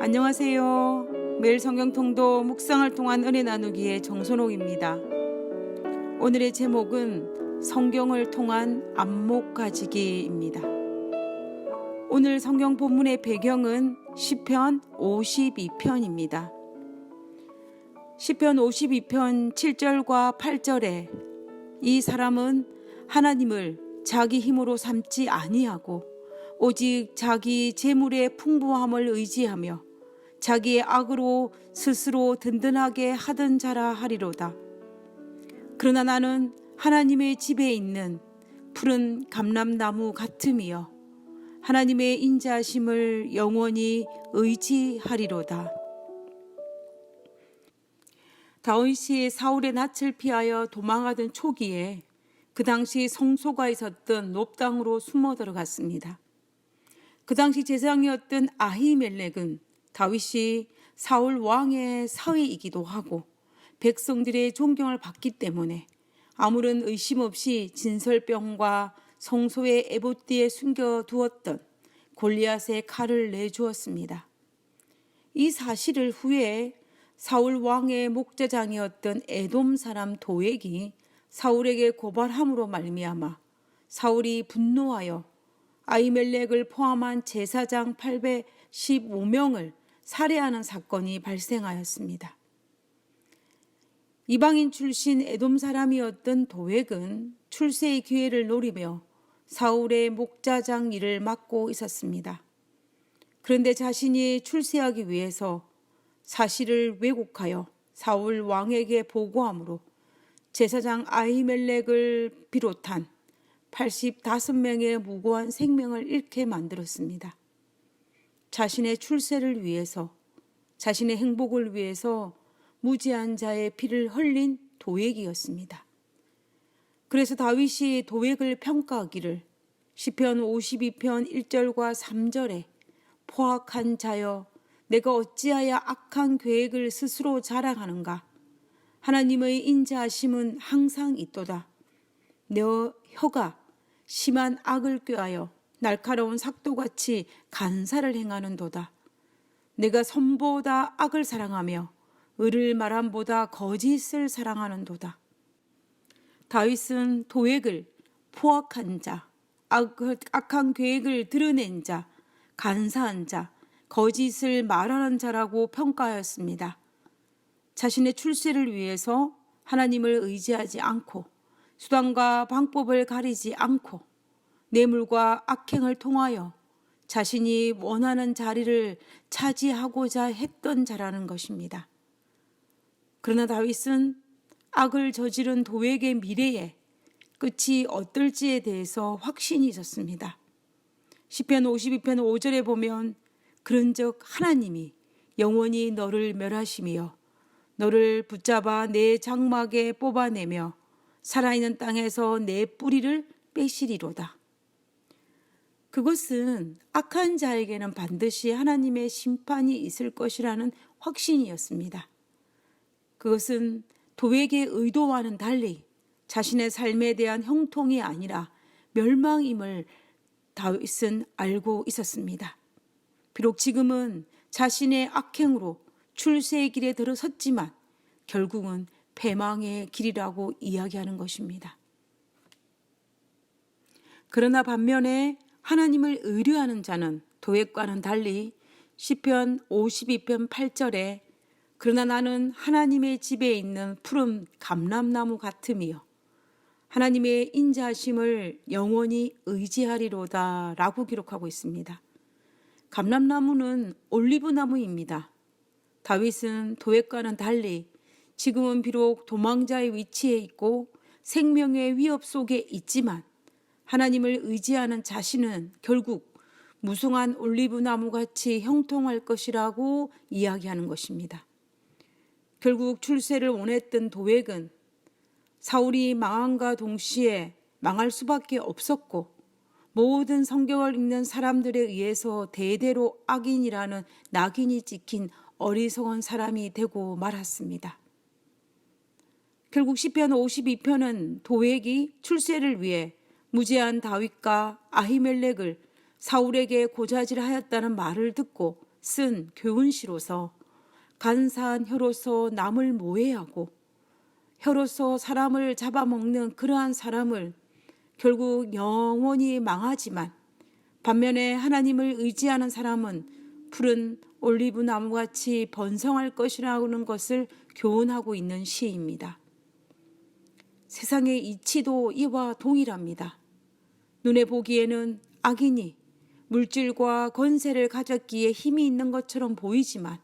안녕하세요. 매일 성경 통도 묵상을 통한 은혜 나누기의 정선옥입니다. 오늘의 제목은 성경을 통한 안목 가지기입니다. 오늘 성경 본문의 배경은 시편 52편입니다. 시편 52편 7절과 8절에 이 사람은 하나님을 자기 힘으로 삼지 아니하고 오직 자기 재물의 풍부함을 의지하며 자기의 악으로 스스로 든든하게 하던 자라 하리로다. 그러나 나는 하나님의 집에 있는 푸른 감람나무 같음이여 하나님의 인자심을 영원히 의지하리로다. 다윗이 사울의 낯을 피하여 도망하던 초기에 그 당시 성소가 있었던 롭당으로 숨어 들어갔습니다. 그 당시 제사장이었던 아히멜렉은 다윗이 사울 왕의 사위이기도 하고 백성들의 존경을 받기 때문에 아무런 의심 없이 진설병과 성소의 에봇디에 숨겨두었던 골리앗의 칼을 내주었습니다. 이 사실을 후에 사울 왕의 목자장이었던 에돔 사람 도액이 사울에게 고발함으로 말미암아 사울이 분노하여 아이멜렉을 포함한 제사장 815명을 살해하는 사건이 발생하였습니다. 이방인 출신 에돔 사람이었던 도액은 출세의 기회를 노리며 사울의 목자장 일을 맡고 있었습니다. 그런데 자신이 출세하기 위해서 사실을 왜곡하여 사울 왕에게 보고함으로 제사장 아히멜렉을 비롯한 85명의 무고한 생명을 잃게 만들었습니다. 자신의 출세를 위해서, 자신의 행복을 위해서 무지한 자의 피를 흘린 도액이었습니다. 그래서 다윗이 도액을 평가하기를 시편 52편 1절과 3절에 포악한 자여 내가 어찌하여 악한 계획을 스스로 자랑하는가 하나님의 인자하심은 항상 있도다. 내 혀가 심한 악을 꾀하여 날카로운 삭도같이 간사를 행하는도다. 내가 선보다 악을 사랑하며 을을 말함보다 거짓을 사랑하는도다. 다윗은 도액을 포악한 자, 악, 악한 계획을 드러낸 자, 간사한 자, 거짓을 말하는 자라고 평가하였습니다. 자신의 출세를 위해서 하나님을 의지하지 않고 수단과 방법을 가리지 않고 뇌물과 악행을 통하여 자신이 원하는 자리를 차지하고자 했던 자라는 것입니다. 그러나 다윗은 악을 저지른 도액의 미래에 끝이 어떨지에 대해서 확신이 있었습니다. 시편 52편 5절에 보면 그런즉 하나님이 영원히 너를 멸하시며 너를 붙잡아 내 장막에 뽑아내며 살아있는 땅에서 내 뿌리를 빼시리로다. 그것은 악한 자에게는 반드시 하나님의 심판이 있을 것이라는 확신이었습니다. 그것은 도액의 의도와는 달리 자신의 삶에 대한 형통이 아니라 멸망임을 다윗은 알고 있었습니다. 비록 지금은 자신의 악행으로 출세의 길에 들어섰지만 결국은 패망의 길이라고 이야기하는 것입니다. 그러나 반면에 하나님을 의뢰하는 자는 도액과는 달리 시편 52편 8절에 그러나 나는 하나님의 집에 있는 푸른 감람나무 같음이요 하나님의 인자심을 영원히 의지하리로다 라고 기록하고 있습니다. 감람나무는 올리브 나무입니다. 다윗은 도액과는 달리 지금은 비록 도망자의 위치에 있고 생명의 위협 속에 있지만 하나님을 의지하는 자신은 결국 무성한 올리브 나무 같이 형통할 것이라고 이야기하는 것입니다. 결국 출세를 원했던 도액은 사울이 망함과 동시에 망할 수밖에 없었고 모든 성경을 읽는 사람들에 의해서 대대로 악인이라는 낙인이 찍힌 어리석은 사람이 되고 말았습니다. 결국 시편 52편은 도액이 출세를 위해 무제한 다윗과 아히멜렉을 사울에게 고자질하였다는 말을 듣고 쓴 교훈시로서 간사한 혀로서 남을 모해하고 혀로서 사람을 잡아먹는 그러한 사람을 결국 영원히 망하지만 반면에 하나님을 의지하는 사람은 푸른 올리브 나무같이 번성할 것이라는 것을 교훈하고 있는 시입니다. 세상의 이치도 이와 동일합니다. 눈에 보기에는 악인이 물질과 권세를 가졌기에 힘이 있는 것처럼 보이지만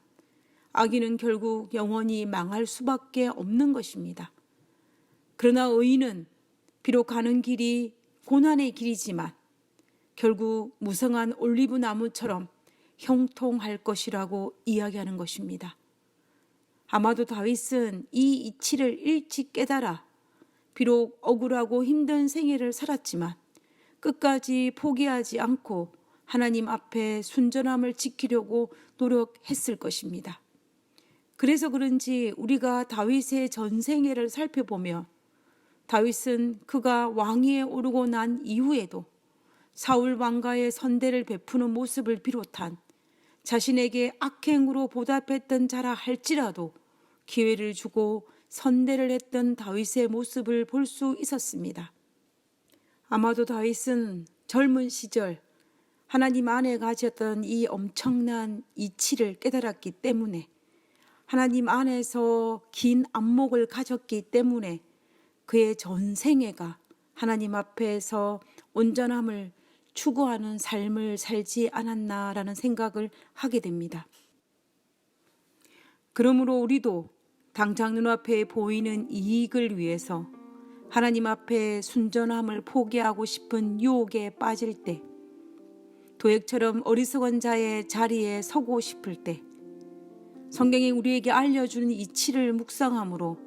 악인은 결국 영원히 망할 수밖에 없는 것입니다. 그러나 의인은 비록 가는 길이 고난의 길이지만 결국 무성한 올리브 나무처럼 형통할 것이라고 이야기하는 것입니다. 아마도 다윗은 이 이치를 일찍 깨달아 비록 억울하고 힘든 생애를 살았지만 끝까지 포기하지 않고 하나님 앞에 순전함을 지키려고 노력했을 것입니다. 그래서 그런지 우리가 다윗의 전생애를 살펴보며 다윗은 그가 왕위에 오르고 난 이후에도 사울 왕가의 선대를 베푸는 모습을 비롯한 자신에게 악행으로 보답했던 자라 할지라도 기회를 주고 선대를 했던 다윗의 모습을 볼 수 있었습니다. 아마도 다윗은 젊은 시절 하나님 안에 가졌던 이 엄청난 이치를 깨달았기 때문에 하나님 안에서 긴 안목을 가졌기 때문에 그의 전생애가 하나님 앞에서 온전함을 추구하는 삶을 살지 않았나라는 생각을 하게 됩니다. 그러므로 우리도 당장 눈앞에 보이는 이익을 위해서 하나님 앞에 순전함을 포기하고 싶은 유혹에 빠질 때, 도액처럼 어리석은 자의 자리에 서고 싶을 때, 성경이 우리에게 알려주는 이치를 묵상함으로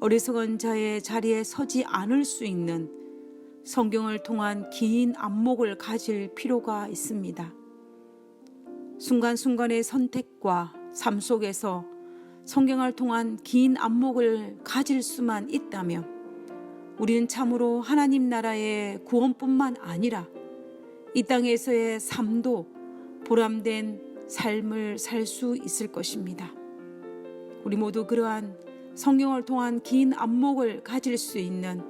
어리석은 자의 자리에 서지 않을 수 있는 성경을 통한 긴 안목을 가질 필요가 있습니다. 순간순간의 선택과 삶 속에서 성경을 통한 긴 안목을 가질 수만 있다면 우리는 참으로 하나님 나라의 구원뿐만 아니라 이 땅에서의 삶도 보람된 삶을 살 수 있을 것입니다. 우리 모두 그러한 성경을 통한 긴 안목을 가질 수 있는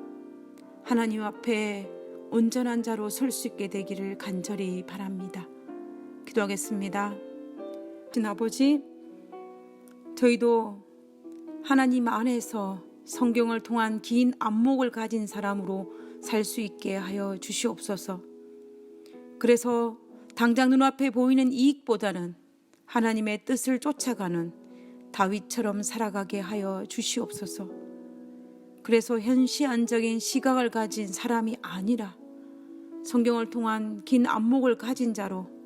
하나님 앞에 온전한 자로 설 수 있게 되기를 간절히 바랍니다. 기도하겠습니다. 신 아버지, 저희도 하나님 안에서 성경을 통한 긴 안목을 가진 사람으로 살 수 있게 하여 주시옵소서. 그래서 당장 눈앞에 보이는 이익보다는 하나님의 뜻을 쫓아가는 다윗처럼 살아가게 하여 주시옵소서. 그래서 현시안적인 시각을 가진 사람이 아니라 성경을 통한 긴 안목을 가진 자로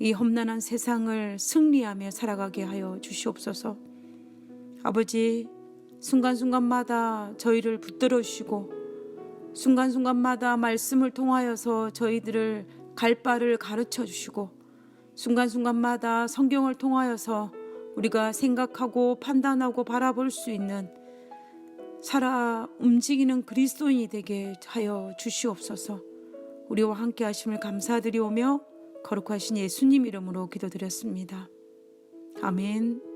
이 험난한 세상을 승리하며 살아가게 하여 주시옵소서. 아버지, 순간순간마다 저희를 붙들어 주시고 순간순간마다 말씀을 통하여서 저희들을 갈 바를 가르쳐 주시고 순간순간마다 성경을 통하여서 우리가 생각하고 판단하고 바라볼 수 있는 살아 움직이는 그리스도인이 되게 하여 주시옵소서. 우리와 함께 하심을 감사드리오며 거룩하신 예수님 이름으로 기도드렸습니다. 아멘.